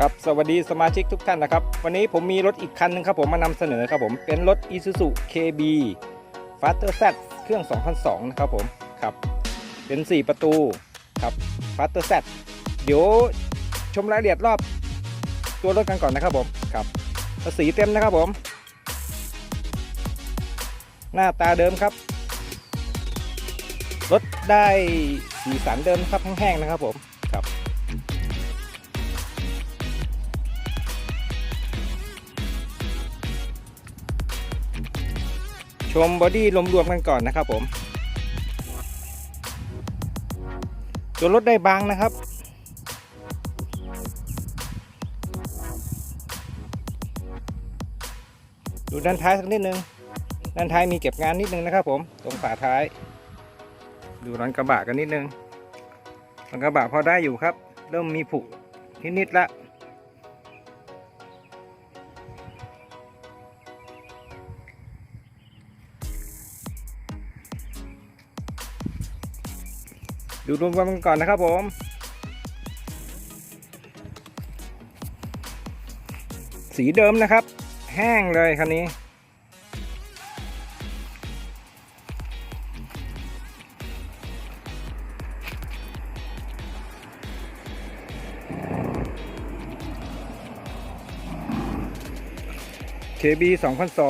ครับสวัสดีสมาชิกทุกท่านนะครับ วันนี้ผมมีรถอีกคันหนึงครับผมมานำเสนอครับผมเป็นรถ Isuzu KB f a s t e r Z เครื่อง 2002 นะครับผมครับเป็น 4 ประตูครับ f a s t e r Z เดี๋ยวชมรายละเอียดรอบตัวรถกันก่อนนะครับผมครับภาษีเต็มนะครับผม หน้าตาเดิมครับ รถได้สีสันเดิมครับแห้งๆนะครับผม ชมบอดี้รวมๆกันก่อนนะครับผม ตัวรถได้บางนะครับ ดูด้านท้ายสักนิดนึง ด้านท้ายมีเก็บงานนิดนึงนะครับผม ตรงฝาท้าย ดูร้อนกระบะกันนิดนึงร้อนกระบะพอได้อยู่ครับ เริ่มมีผุนิดๆละ ดูรวมกันก่อนนะครับผมสีเดิมนะครับ แห้งเลยคันนี้ KB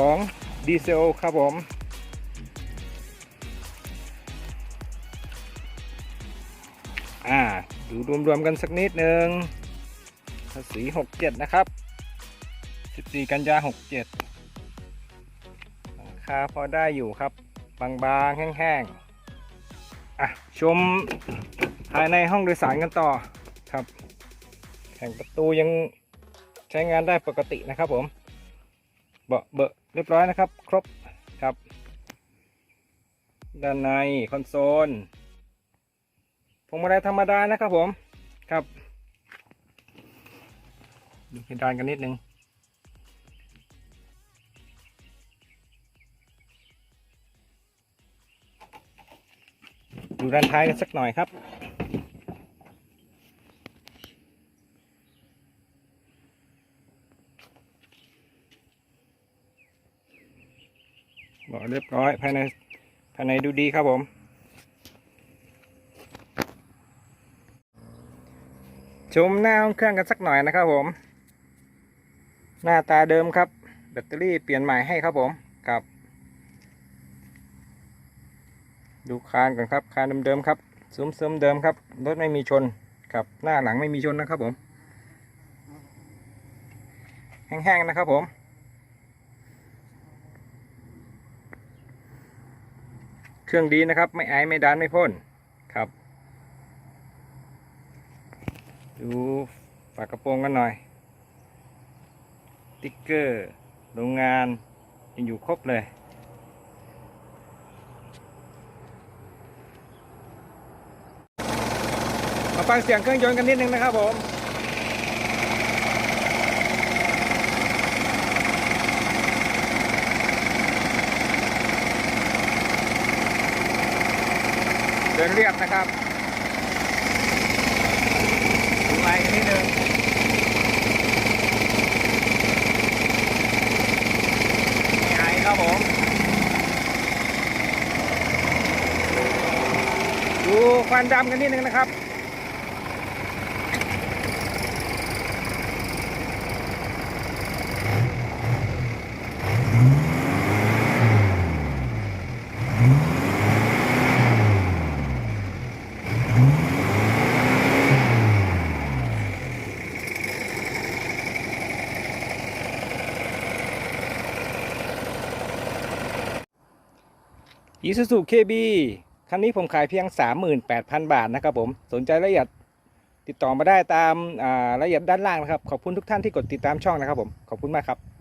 2002 ดีเซลครับผม อ่า ดูรวมๆกันสักนิดหนึ่งภาษี67นะครับ14กันยา67ราคาพอได้อยู่ครับ บางๆ แห้งๆ อะ ชมภายในห้องโดยสารกันต่อครับ แข่งประตูยังใช้งานได้ปกตินะครับผม เบาะเบอะเรียบร้อยนะครับ ครบครับ ด้านในคอนโซล งมาลัยธรรมดานะครับผมครับ ดูเพดานกันนิดนึงดูด้านท้ายกันสักหน่อยครับ บอกเรียบร้อยภายในภายในดูดีครับผม ชมหน้าห้องเครื่องกันสักหน่อยนะครับผม หน้าตาเดิมครับ แบตเตอรี่เปลี่ยนใหม่ให้ครับผมครับ ดูคานก่อนครับคานเดิมๆครับซุ้มเสริมเดิมครับรถไม่มีชนครับหน้าหลังไม่มีชนนะครับผม แห้งๆนะครับผมเครื่องดีนะครับ ไม่ไอไม่ดันไม่พ่นครับ ดูฝากระโปรงกันหน่อย ติ๊กเกอร์โรงงานยังอยู่ครบเลย มาฟังเสียงเครื่องยนต์กันนิดนึงนะครับผมเดินเรียบนะครับดูไลน์กันนิดนึงไม่ไอครับผม ดู ควันดำกันนิดนึงนะครับ Isuzu KB คั คันนี้ผมขายเพียง 38,000 บาทนะครับผมสนใจรายละเอียดติดต่อมาได้ตามรายละเอียดด้านล่างนะครับ ขอบคุณทุกท่านที่กดติดตามช่องนะครับผม ขอบคุณมากครับ